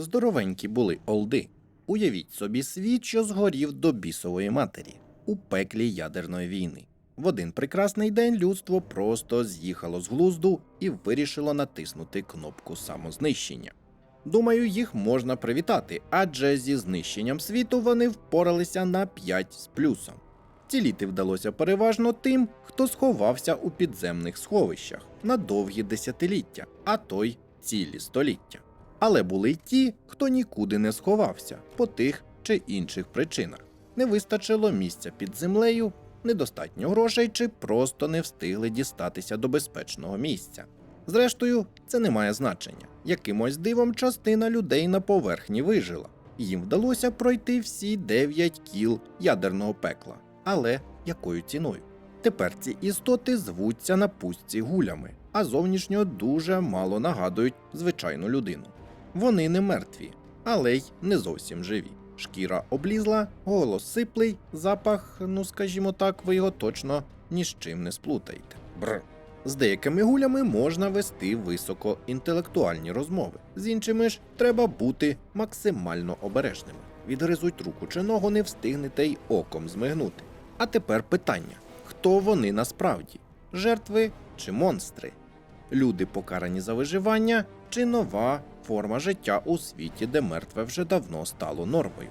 Здоровенькі були олди. Уявіть собі світ, що згорів до бісової матері у пеклі ядерної війни. В один прекрасний день людство просто з'їхало з глузду і вирішило натиснути кнопку самознищення. Думаю, їх можна привітати, адже зі знищенням світу вони впоралися на 5 з плюсом. Ціліти вдалося переважно тим, хто сховався у підземних сховищах на довгі десятиліття, а то й цілі століття. Але були й ті, хто нікуди не сховався по тих чи інших причинах. Не вистачило місця під землею, недостатньо грошей чи просто не встигли дістатися до безпечного місця. Зрештою, це не має значення. Якимось дивом частина людей на поверхні вижила. Їм вдалося пройти всі 9 кіл ядерного пекла. Але якою ціною? Тепер ці істоти звуться на пустці гулями, а зовнішньо дуже мало нагадують звичайну людину. Вони не мертві, але й не зовсім живі. Шкіра облізла, голос сиплий, запах, ну скажімо так, ви його точно ні з чим не сплутаєте. Бр. З деякими гулями можна вести високоінтелектуальні розмови, з іншими ж треба бути максимально обережними. Відгризуть руку чи ногу не встигнете й оком змигнути. А тепер питання: хто вони насправді? Жертви чи монстри? Люди покарані за виживання чи нова форма життя у світі, де мертве вже давно стало нормою?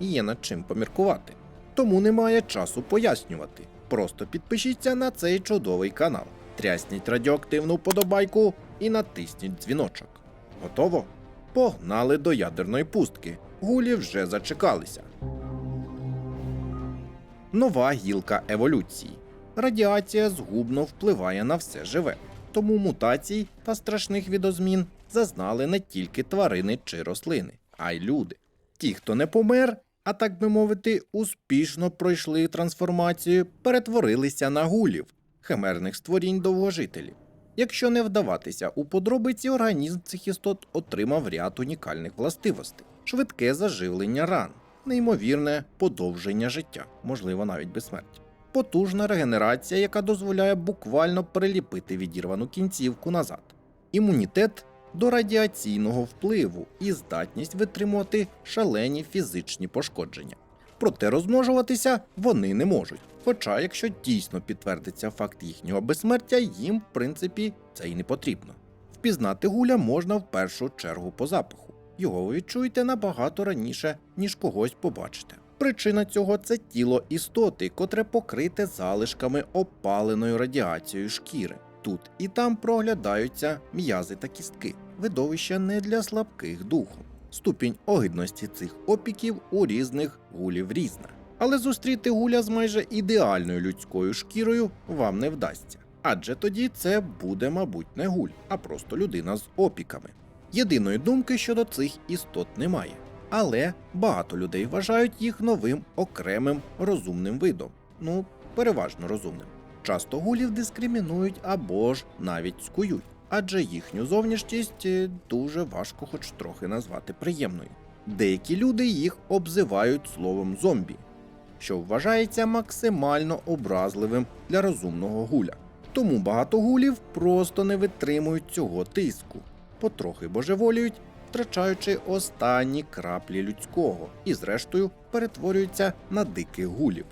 Є над чим поміркувати. Тому немає часу пояснювати. Просто підпишіться на цей чудовий канал, трясніть радіоактивну вподобайку і натисніть дзвіночок. Готово? Погнали до ядерної пустки. Гулі вже зачекалися. Нова гілка еволюції. Радіація згубно впливає на все живе, тому мутацій та страшних відозмін зазнали не тільки тварини чи рослини, а й люди. Ті, хто не помер, а так би мовити, успішно пройшли трансформацію, перетворилися на гулів, химерних створінь довгожителів. Якщо не вдаватися у подробиці, організм цих істот отримав ряд унікальних властивостей: швидке заживлення ран, неймовірне подовження життя, можливо, навіть безсмертя. Потужна регенерація, яка дозволяє буквально приліпити відірвану кінцівку назад, імунітет до радіаційного впливу і здатність витримувати шалені фізичні пошкодження. Проте розмножуватися вони не можуть. Хоча, якщо дійсно підтвердиться факт їхнього безсмертя, їм, в принципі, це й не потрібно. Впізнати гуля можна в першу чергу по запаху. Його ви відчуєте набагато раніше, ніж когось побачите. Причина цього це тіло істоти, котре покрите залишками опаленою радіацією шкіри. Тут і там проглядаються м'язи та кістки. Видовище не для слабких духом. Ступінь огидності цих опіків у різних гулів різна. Але зустріти гуля з майже ідеальною людською шкірою вам не вдасться. Адже тоді це буде, мабуть, не гуль, а просто людина з опіками. Єдиної думки щодо цих істот немає. Але багато людей вважають їх новим окремим розумним видом. Ну, переважно розумним. Часто гулів дискримінують або ж навіть скують, адже їхню зовнішність е, дуже важко хоч трохи назвати приємною. Деякі люди їх обзивають словом зомбі, що вважається максимально образливим для розумного гуля. Тому багато гулів просто не витримують цього тиску, потрохи божеволіють, втрачаючи останні краплі людського, і зрештою перетворюються на диких гулів.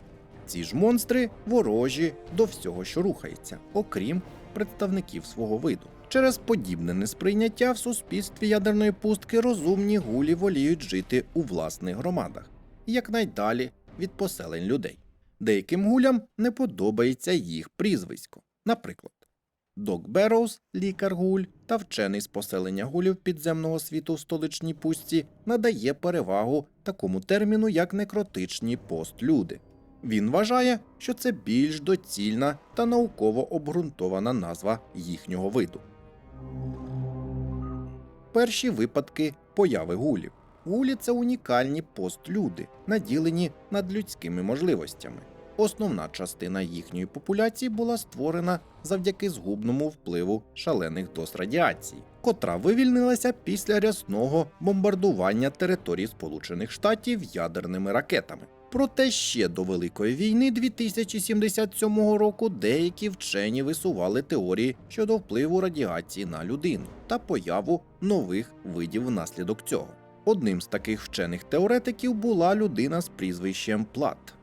Ці ж монстри ворожі до всього, що рухається, окрім представників свого виду. Через подібне несприйняття в суспільстві ядерної пустки розумні гулі воліють жити у власних громадах, якнайдалі від поселень людей. Деяким гулям не подобається їх прізвисько. Наприклад, Док Берроуз, лікар гуль та вчений з поселення гулів підземного світу в столичній пустці надає перевагу такому терміну, як некротичні постлюди. Він вважає, що це більш доцільна та науково обґрунтована назва їхнього виду. Перші випадки появи гулів. Гулі це унікальні постлюди, наділені надлюдськими можливостями. Основна частина їхньої популяції була створена завдяки згубному впливу шалених доз радіації, котра вивільнилася після рясного бомбардування території Сполучених Штатів ядерними ракетами. Проте ще до Великої війни 2077 року деякі вчені висували теорії щодо впливу радіації на людину та появу нових видів внаслідок цього. Одним з таких вчених теоретиків була людина з прізвищем Плат.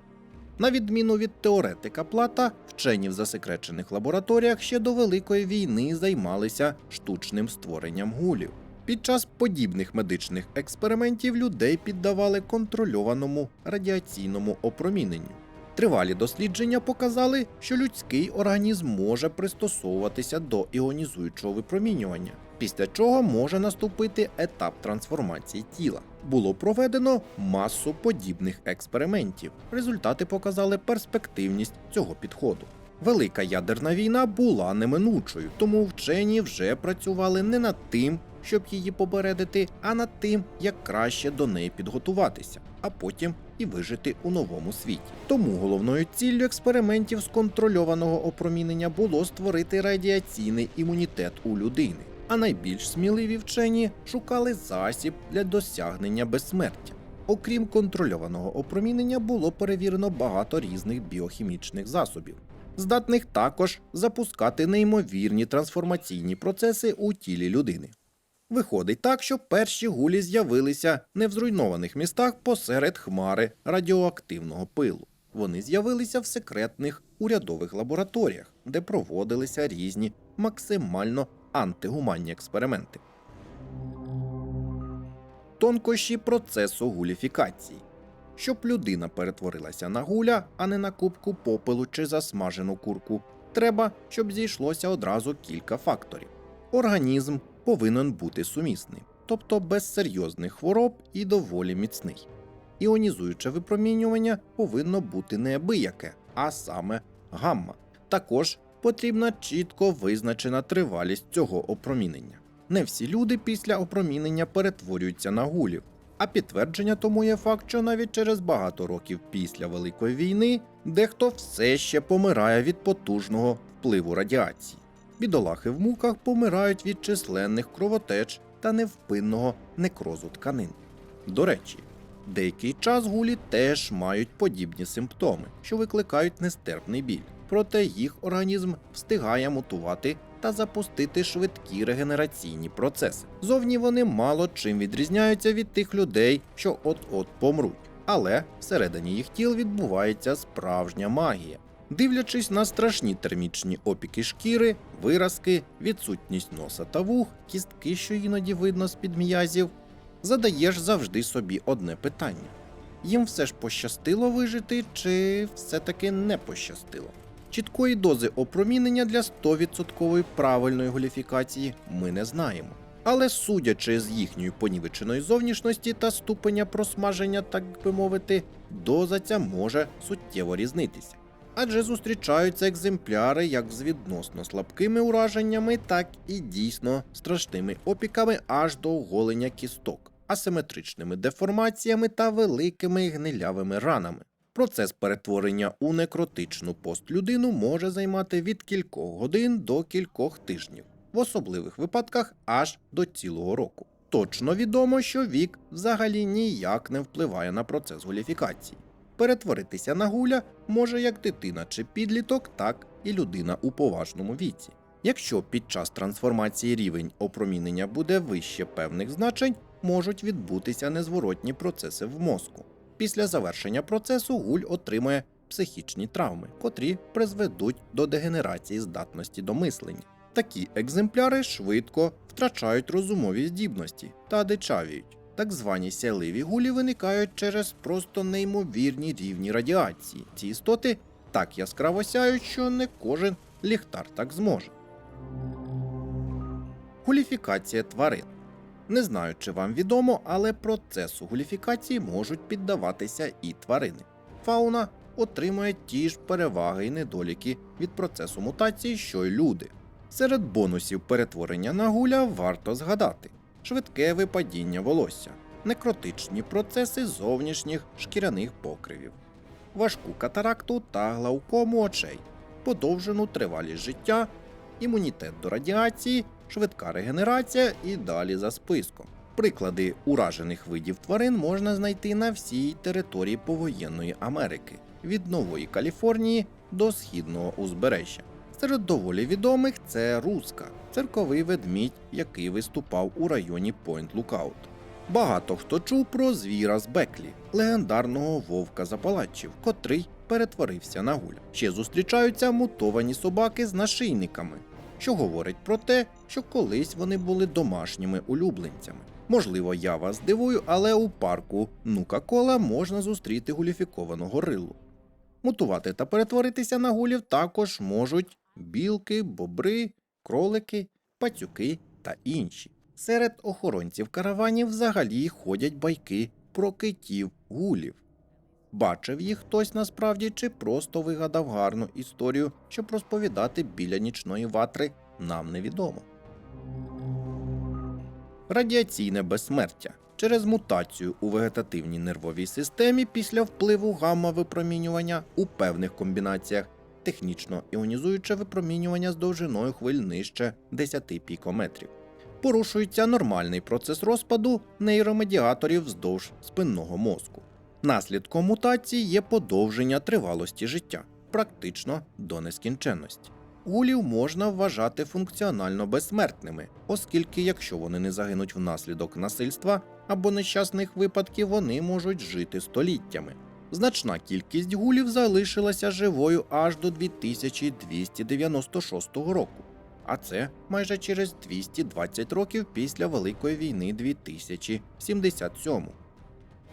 На відміну від теоретика Плата, вчені в засекречених лабораторіях ще до Великої війни займалися штучним створенням гулів. Під час подібних медичних експериментів людей піддавали контрольованому радіаційному опроміненню. Тривалі дослідження показали, що людський організм може пристосовуватися до іонізуючого випромінювання, після чого може наступити етап трансформації тіла. Було проведено масу подібних експериментів. Результати показали перспективність цього підходу. Велика ядерна війна була неминучою, тому вчені вже працювали не над тим, щоб її попередити, а над тим, як краще до неї підготуватися, а потім і вижити у новому світі. Тому головною ціллю експериментів з контрольованого опромінення було створити радіаційний імунітет у людини. А найбільш сміливі вчені шукали засіб для досягнення безсмертя. Окрім контрольованого опромінення, було перевірено багато різних біохімічних засобів, здатних також запускати неймовірні трансформаційні процеси у тілі людини. Виходить так, що перші гулі з'явилися не в зруйнованих містах посеред хмари радіоактивного пилу. Вони з'явилися в секретних урядових лабораторіях, де проводилися різні максимально антигуманні експерименти. Тонкощі процесу гуліфікації. Щоб людина перетворилася на гуля, а не на кубку попелу чи засмажену курку, треба, щоб зійшлося одразу кілька факторів. Організм повинен бути сумісним, тобто без серйозних хвороб і доволі міцний. Іонізуюче випромінювання повинно бути неабияке, а саме гамма. Також потрібна чітко визначена тривалість цього опромінення. Не всі люди після опромінення перетворюються на гулів, а підтвердження тому є факт, що навіть через багато років після Великої війни дехто все ще помирає від потужного впливу радіації. Бідолахи в муках помирають від численних кровотеч та невпинного некрозу тканин. До речі, деякий час гулі теж мають подібні симптоми, що викликають нестерпний біль. Проте їх організм встигає мутувати та запустити швидкі регенераційні процеси. Зовні вони мало чим відрізняються від тих людей, що от-от помруть. Але всередині їх тіл відбувається справжня магія. Дивлячись на страшні термічні опіки шкіри, виразки, відсутність носа та вух, кістки, що іноді видно з-під м'язів, задаєш завжди собі одне питання: їм все ж пощастило вижити, чи все-таки не пощастило? Чіткої дози опромінення для 100% правильної голіфікації ми не знаємо. Але судячи з їхньої понівеченої зовнішності та ступеня просмаження, так би мовити, доза ця може суттєво різнитися. Адже зустрічаються екземпляри як з відносно слабкими ураженнями, так і дійсно страшними опіками аж до оголення кісток, асиметричними деформаціями та великими гнилявими ранами. Процес перетворення у некротичну постлюдину може займати від кількох годин до кількох тижнів, в особливих випадках аж до цілого року. Точно відомо, що вік взагалі ніяк не впливає на процес голіфікації. Перетворитися на гуля може як дитина чи підліток, так і людина у поважному віці. Якщо під час трансформації рівень опромінення буде вище певних значень, можуть відбутися незворотні процеси в мозку. Після завершення процесу гуль отримує психічні травми, котрі призведуть до дегенерації здатності до мислення. Такі екземпляри швидко втрачають розумові здібності та дичавіють. Так звані сяливі гулі виникають через просто неймовірні рівні радіації. Ці істоти так яскраво сяють, що не кожен ліхтар так зможе. Гуліфікація тварин. Не знаю, чи вам відомо, але процесу гуліфікації можуть піддаватися і тварини. Фауна отримує ті ж переваги і недоліки від процесу мутації, що й люди. Серед бонусів перетворення на гуля варто згадати швидке випадіння волосся, некротичні процеси зовнішніх шкіряних покривів, важку катаракту та глаукому очей, подовжену тривалість життя, імунітет до радіації, швидка регенерація і далі за списком. Приклади уражених видів тварин можна знайти на всій території повоєнної Америки від Нової Каліфорнії до східного узбережжя. Серед доволі відомих це руска, цирковий ведмідь, який виступав у районі Пойнт Лукаут. Багато хто чув про звіра з Беклі, легендарного вовка запалачів, котрий перетворився на гуля. Ще зустрічаються мутовані собаки з нашийниками, що говорить про те, що колись вони були домашніми улюбленцями. Можливо, я вас здивую, але у парку Нука-Кола можна зустріти гуліфіковану горилу. Мутувати та перетворитися на гулів також можуть білки, бобри, кролики, пацюки та інші. Серед охоронців караванів взагалі ходять байки про китів гулів. Бачив їх хтось насправді чи просто вигадав гарну історію, щоб розповідати біля нічної ватри, нам невідомо. Радіаційне безсмертя через мутацію у вегетативній нервовій системі після впливу гамма-випромінювання у певних комбінаціях технічно іонізуюче випромінювання з довжиною хвиль нижче 10 пікометрів. Порушується нормальний процес розпаду нейромедіаторів вздовж спинного мозку. Наслідком мутації є подовження тривалості життя, практично до нескінченності. Гулів можна вважати функціонально безсмертними, оскільки, якщо вони не загинуть внаслідок насильства або нещасних випадків, вони можуть жити століттями. Значна кількість гулів залишилася живою аж до 2296 року, а це майже через 220 років після Великої війни 2077.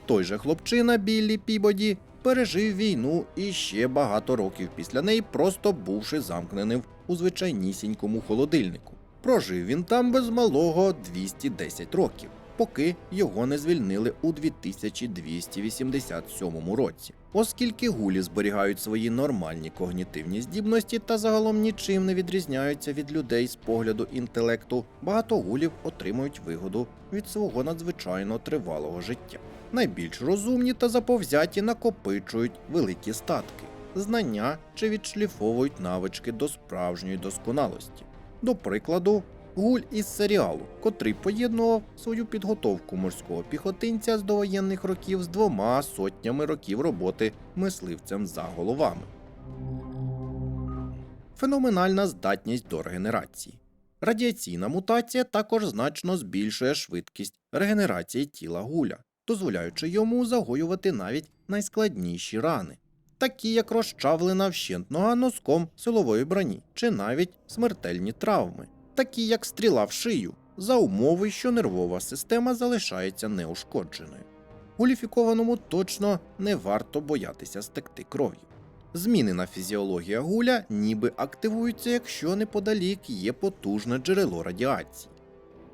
Той же хлопчина Біллі Пібоді пережив війну і ще багато років після неї, просто бувши замкненим у звичайнісінькому холодильнику. Прожив він там без малого 210 років, поки його не звільнили у 2287 році. Оскільки гулі зберігають свої нормальні когнітивні здібності та загалом нічим не відрізняються від людей з погляду інтелекту, багато гулів отримують вигоду від свого надзвичайно тривалого життя. Найбільш розумні та заповзяті накопичують великі статки, знання чи відшліфовують навички до справжньої досконалості. До прикладу, гуль із серіалу, котрий поєднував свою підготовку морського піхотинця з довоєнних років з двома сотнями років роботи мисливцем за головами. Феноменальна здатність до регенерації. Радіаційна мутація також значно збільшує швидкість регенерації тіла гуля, дозволяючи йому загоювати навіть найскладніші рани, такі як розчавлена вщент нога носком силової броні, чи навіть смертельні травми, такі як стріла в шию, за умови, що нервова система залишається неушкодженою. Гуліфікованому точно не варто боятися стекти кров'ю. Змінена фізіологія гуля ніби активується, якщо неподалік є потужне джерело радіації.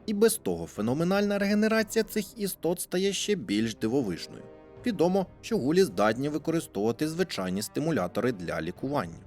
І без того феноменальна регенерація цих істот стає ще більш дивовижною. Відомо, що гулі здатні використовувати звичайні стимулятори для лікування.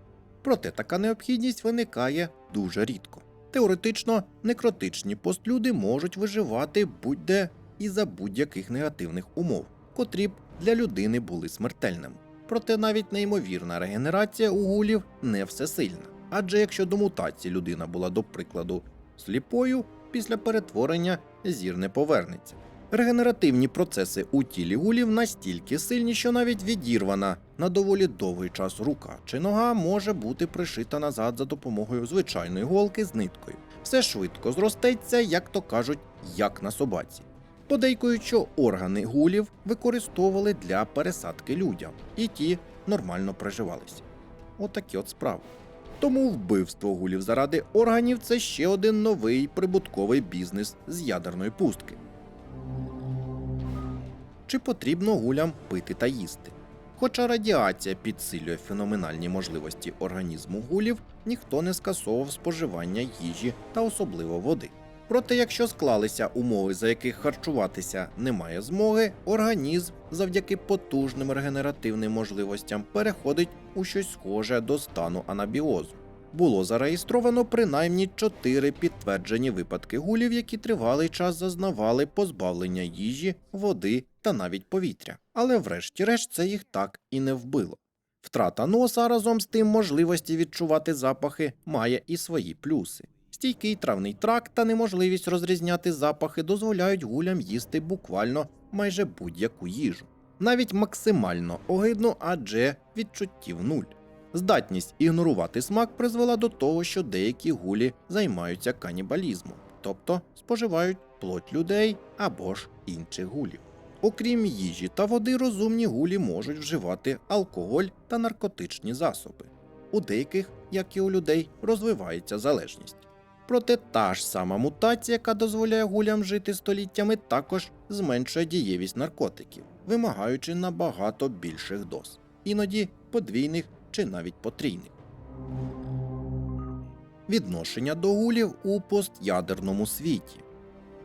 Проте така необхідність виникає дуже рідко. Теоретично, некротичні постлюди можуть виживати будь-де і за будь-яких негативних умов, котрі б для людини були смертельними. Проте навіть неймовірна регенерація у гулів не всесильна. Адже якщо до мутації людина була, до прикладу, сліпою, після перетворення зір не повернеться. Регенеративні процеси у тілі гулів настільки сильні, що навіть відірвана на доволі довгий час рука чи нога може бути пришита назад за допомогою звичайної голки з ниткою. Все швидко зростеться, як то кажуть, як на собаці. Подейкують, що органи гулів використовували для пересадки людям, і ті нормально приживалися. Отакі от справи. Тому вбивство гулів заради органів це ще один новий прибутковий бізнес з ядерної пустки. Чи потрібно гулям пити та їсти? Хоча радіація підсилює феноменальні можливості організму гулів, ніхто не скасовував споживання їжі та особливо води. Проте, якщо склалися умови, за яких харчуватися немає змоги, організм завдяки потужним регенеративним можливостям переходить у щось схоже до стану анабіозу. Було зареєстровано принаймні чотири підтверджені випадки гулів, які тривалий час зазнавали позбавлення їжі, води та навіть повітря. Але врешті-решт це їх так і не вбило. Втрата носа разом з тим можливості відчувати запахи має і свої плюси. Стійкий травний тракт та неможливість розрізняти запахи дозволяють гулям їсти буквально майже будь-яку їжу. Навіть максимально огидно, адже відчуттів нуль. Здатність ігнорувати смак призвела до того, що деякі гулі займаються канібалізмом, тобто споживають плоть людей або ж інших гулів. Окрім їжі та води, розумні гулі можуть вживати алкоголь та наркотичні засоби. У деяких, як і у людей, розвивається залежність. Проте та ж сама мутація, яка дозволяє гулям жити століттями, також зменшує дієвість наркотиків, вимагаючи набагато більших доз, іноді подвійних чи навіть потрійних. Відношення до гулів у постядерному світі.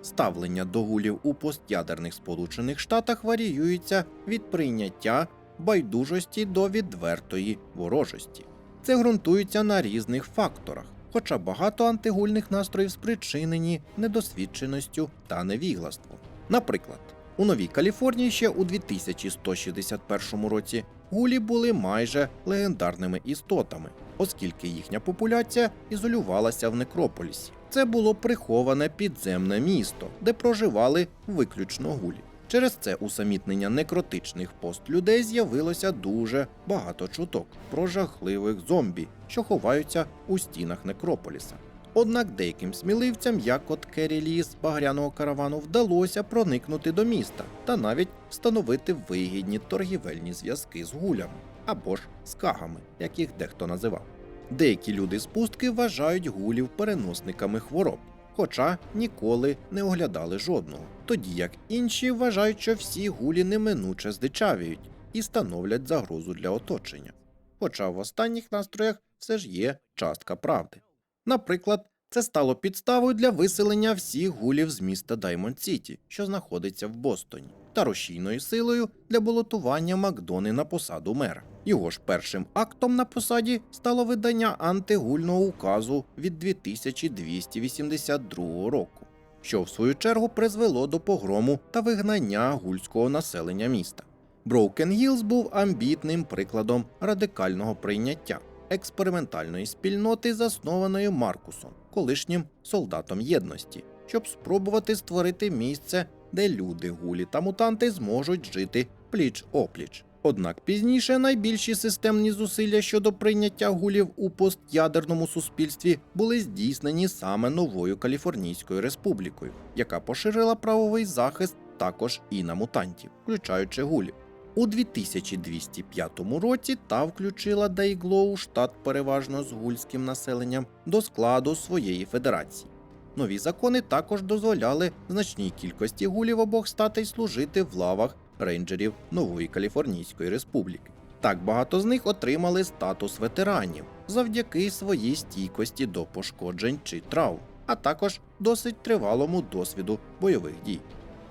Ставлення до гулів у постядерних Сполучених Штатах варіюється від прийняття байдужості до відвертої ворожості. Це ґрунтується на різних факторах, хоча багато антигульних настроїв спричинені недосвідченістю та невіглаством. Наприклад, у Новій Каліфорнії ще у 2161 році гулі були майже легендарними істотами, оскільки їхня популяція ізолювалася в некрополісі. Це було приховане підземне місто, де проживали виключно гулі. Через це усамітнення некротичних постлюдей з'явилося дуже багато чуток про жахливих зомбі, що ховаються у стінах некрополіса. Однак деяким сміливцям, як от Керрі Лі з багряного каравану, вдалося проникнути до міста та навіть встановити вигідні торгівельні зв'язки з гулями або ж з кагами, як їх дехто називав. Деякі люди з пустки вважають гулів переносниками хвороб, хоча ніколи не оглядали жодного, тоді як інші вважають, що всі гулі неминуче здичавіють і становлять загрозу для оточення. Хоча в останніх настроях все ж є частка правди. Наприклад, це стало підставою для виселення всіх гулів з міста Даймонд Сіті, що знаходиться в Бостоні, та рушійною силою для балотування Макдони на посаду мера. Його ж першим актом на посаді стало видання антигульного указу від 2282 року, що в свою чергу призвело до погрому та вигнання гульського населення міста. Броукен Гілз був амбітним прикладом радикального прийняття експериментальної спільноти, заснованої Маркусом, колишнім солдатом єдності, щоб спробувати створити місце, де люди, гулі та мутанти зможуть жити пліч опліч. Однак пізніше найбільші системні зусилля щодо прийняття гулів у постядерному суспільстві були здійснені саме новою Каліфорнійською республікою, яка поширила правовий захист також і на мутантів, включаючи гулів. У 2205 році та включила Дейглоу, штат переважно з гульським населенням, до складу своєї федерації. Нові закони також дозволяли значній кількості гулів обох статей служити в лавах рейнджерів Нової Каліфорнійської республіки. Так багато з них отримали статус ветеранів завдяки своїй стійкості до пошкоджень чи травм, а також досить тривалому досвіду бойових дій.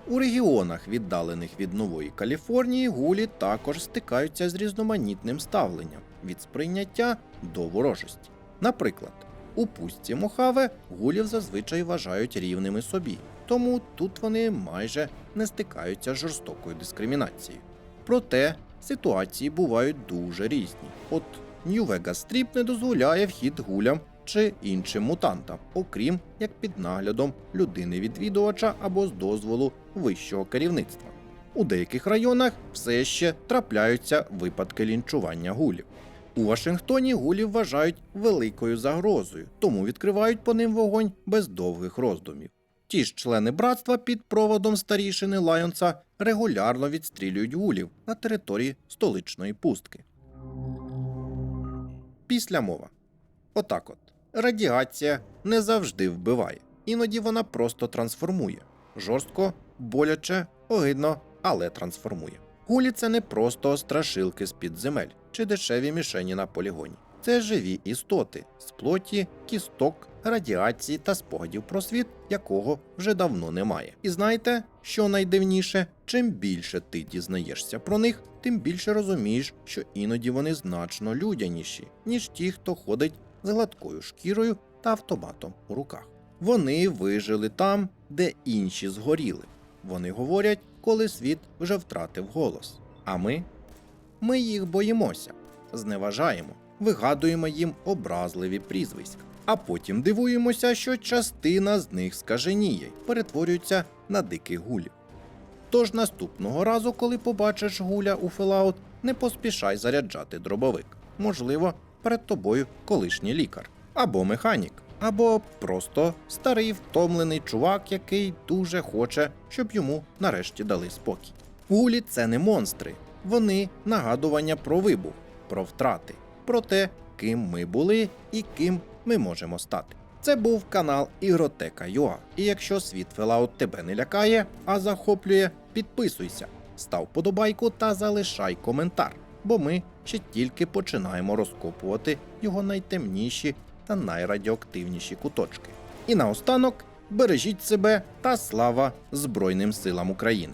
У регіонах, віддалених від Нової Каліфорнії, гулі також стикаються з різноманітним ставленням від сприйняття до ворожості. Наприклад, у пустці Мохаве гулів зазвичай вважають рівними собі, тому тут вони майже не стикаються з жорстокою дискримінацією. Проте ситуації бувають дуже різні. От Нью-Вегас Стріп не дозволяє вхід гулям чи іншим мутантам, окрім як під наглядом людини-відвідувача або з дозволу вищого керівництва. У деяких районах все ще трапляються випадки лінчування гулів. У Вашингтоні гулів вважають великою загрозою, тому відкривають по ним вогонь без довгих роздумів. Ті ж члени братства під проводом старішини Лайонса регулярно відстрілюють гулів на території столичної пустки. Після мова. Отак от. Радіація не завжди вбиває. Іноді вона просто трансформує. Жорстко, боляче, огидно, але трансформує. Гулі це не просто страшилки з-під земель чи дешеві мішені на полігоні. Це живі істоти з плоті, кісток, радіації та спогадів про світ, якого вже давно немає. І знаєте, що найдивніше? Чим більше ти дізнаєшся про них, тим більше розумієш, що іноді вони значно людяніші, ніж ті, хто ходить з гладкою шкірою та автоматом у руках. Вони вижили там, де інші згоріли. Вони говорять, коли світ вже втратив голос. А ми? Ми їх боїмося, зневажаємо, вигадуємо їм образливі прізвиська. А потім дивуємося, що частина з них скаженіє, перетворюється на диких гулів. Тож наступного разу, коли побачиш гуля у Фелаут, не поспішай заряджати дробовик. Можливо, перед тобою колишній лікар, або механік, або просто старий втомлений чувак, який дуже хоче, щоб йому нарешті дали спокій. Гулі це не монстри, вони нагадування про вибух, про втрати, про те, ким ми були і ким ми можемо стати. Це був канал Ігротека.ua. І якщо світ Fallout тебе не лякає, а захоплює, підписуйся, став подобайку та залишай коментар, бо ми ще тільки починаємо розкопувати його найтемніші та найрадіоактивніші куточки. І наостанок бережіть себе та слава Збройним силам України!